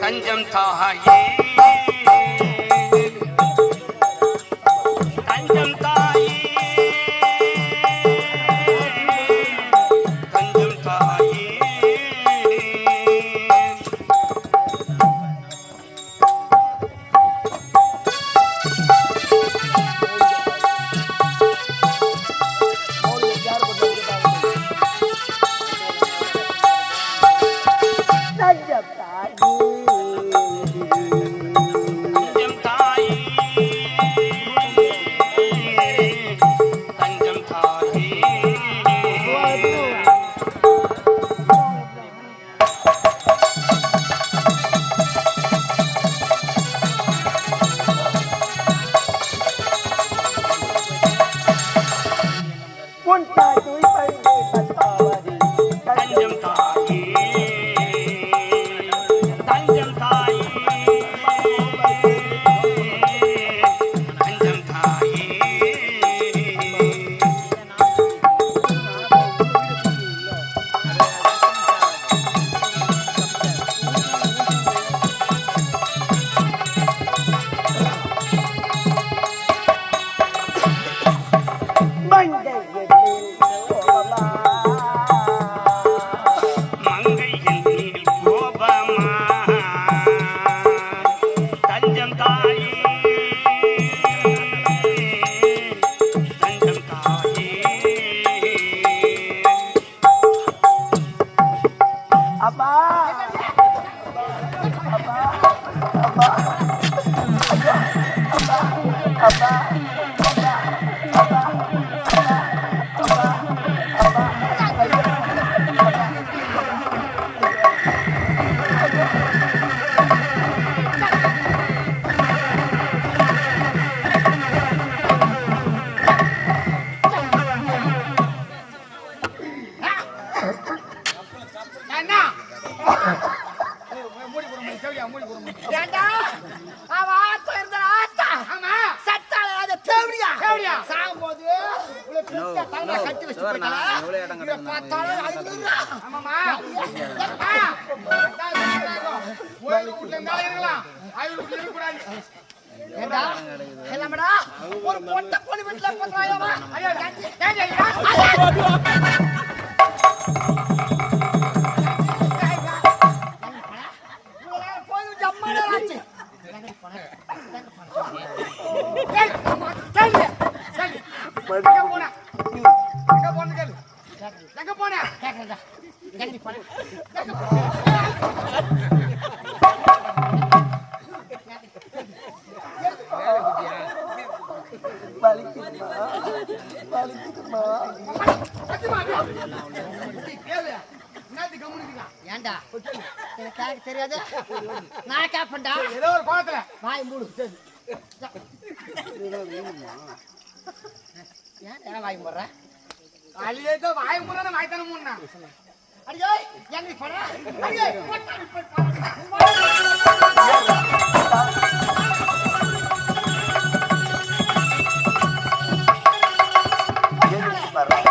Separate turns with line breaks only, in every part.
தஞ்சம் தாயே
ஒரு பொட்டை பொண்ணு வீட்டுல ஏண்டா? தெரியாது?
ஏதோ ஒரு கோணத்துல.
வாய் மூடு. ஏன் போடுற காலையில
ஏதோ வாய்
மூடணும் வாய் தானே
மூடனா? அடியோ Fernández.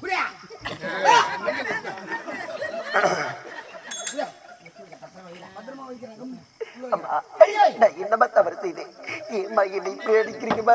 புரியா?
அம்மா நான் என்னம்மா தவறு செய்தேன்? ஏம்மா என்னை இப்படி அடிக்கிறீங்கம்மா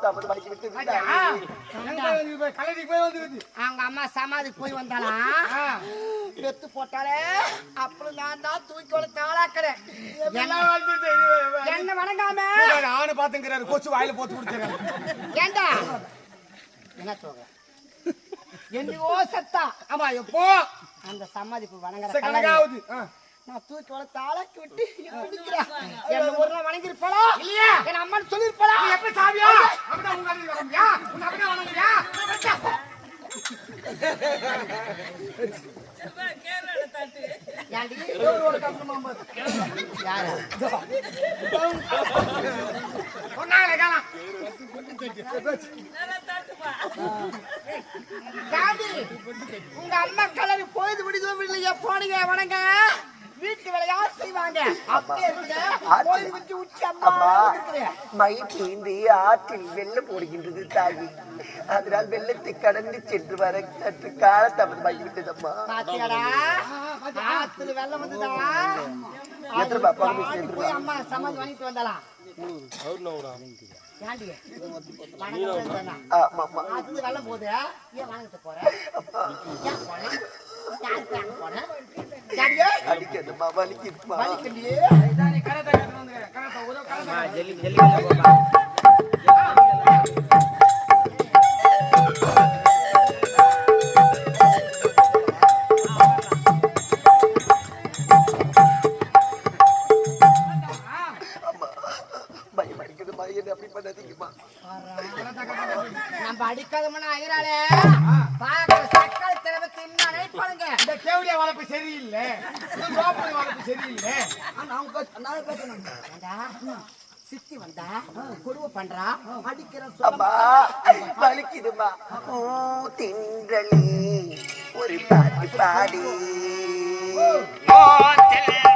தாயே.
கலரிக்கு போய் வந்து
அவங்க அம்மா சமாதிக்கு போய் வந்தாலாம் பெத்து போட்டாலே அப்புறம் நான் தான் தூக்கி கொடுத்து ஆளாக்குறேன் என்ன வணங்காம?
ஆணு பாத்துங்கிறாரு கொச்சு வாயில போட்டு குடிச்சாரு
ஏண்டா? என்ன சொல்ற? என்னையோ சத்தா.
ஆமா எப்போ?
அந்த சமாதிக்கு வணங்குற கல்லறை. நான் தூக்கி வளர்த்து ஆளாக்கி விட்டு என்ன ஒரு நாள் வணங்கிருப்பாளா
இல்லையா?
என் அம்மன் சொல்லிருப்பாளா
நீ எப்ப சாவியா? அப்படிதான் உங்க அண்ணன் வரம்பியா உங்க அப்படியே வணங்குறியா
உங்க அம்மா கலரு பொழுது விடுதோ இல்லையா போனீங்க வணங்க வீட்டு வேலை யார் செய்வாங்க?
மை தீந்து ஆற்றில் வெள்ளம் போடுகின்றது தாயி. அதனால் வெள்ளத்தை கடந்து சென்று வர சற்று கால தாமதமாகி விட்டது அம்மா
பாத்தியாடா ஆத்துல வெள்ளம் வந்துதா?
எத்தனை பாப்பா போய்
பாடி
சேர்ந்துருவா?
போய் அம்மா சமாதி வாங்கிட்டு வந்தாலாம் ஏண்டி? வணக்கம் வேணா.
ஆமா ஆமா
ஆத்துல வெள்ளம் போகுது. ஏன் வாங்கிட்டு போற?
அடிக்கணுமா வலிக்குதுமா
வலிக்கலையே
நீ கரத்தை கட்டணும் வந்து கரத்தை உதவ கரத்தை
அம்மா
ഓ ചെല്ല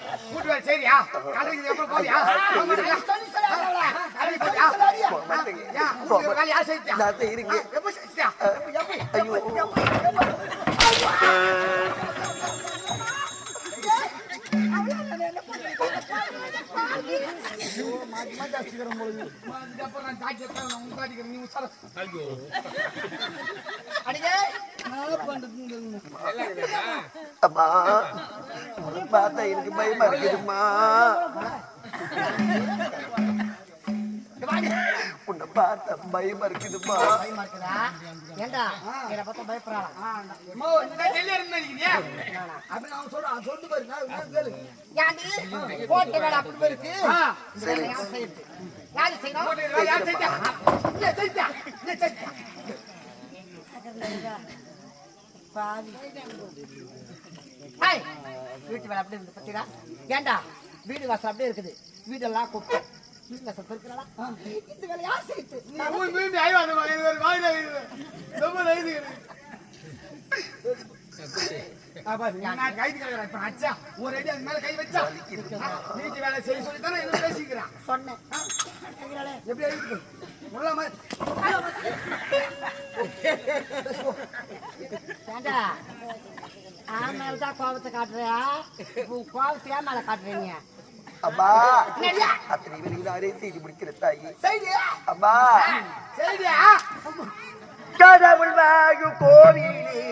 கூட்டு
வேலை சரியா? கடைக்கு எப்போ போறியா ஆமா, ஐயா.
நான் செய்யறீங்க
எப்போ செஞ்சியா நான் தாக்கி நான் தாக்கிக்கிறேன், நீ
அம்மா பார்த்தா எனக்கு பயமா இருக்குதும்மா உன்னை பார்த்தா பயமா இருக்குதும்மா
பயமா இருக்குதா? ஏண்டா என்னை பார்த்தா பயப்படுறாளா?
அம்மா, இந்த டெல்லியா இருந்து நினைக்கிறியா?
அப்படி அவன் சொல்றான், அவன் சொல்லு பாரு, நான் என்ன கேளு. ஏண்டி? போட்ட வேலை அப்படி யார் செய்யணும்?
யார் செஞ்சா? செஞ்சா? செஞ்சா?
வீட்டு வேலை அப்படி இருந்து பாத்தீங்களா? ஏண்டா வீடு வாசல் அப்படியே இருக்குது வீடெல்லாம் கூப்பிட்டு இந்த வேலை யார்.
ரொம்ப நைது பாரு, நான் கைது கிடக்குறேன். இப்ப அடிச்சா, ஒரு அடி அது மேல கை வச்சா. வீட்டு வேலை செய்ய சொல்லித்தானே இன்னும் பேசிக்கிறான்.
சொன்னேன்.
எப்படி அடிக்குது? உள்ள மாதிரி.
ஏண்டா ஆ மேலதான் கோபத்தை காட்டுறியா உன் கோபத்தை ஏன் மேல காட்டுறீங்க
அம்மா. அத்தனை பேருக்கு நானே செய்து முடிக்கிற தாயி.
செய்தி?
அம்மா? கடவுள் வாங்கு கோவிலே.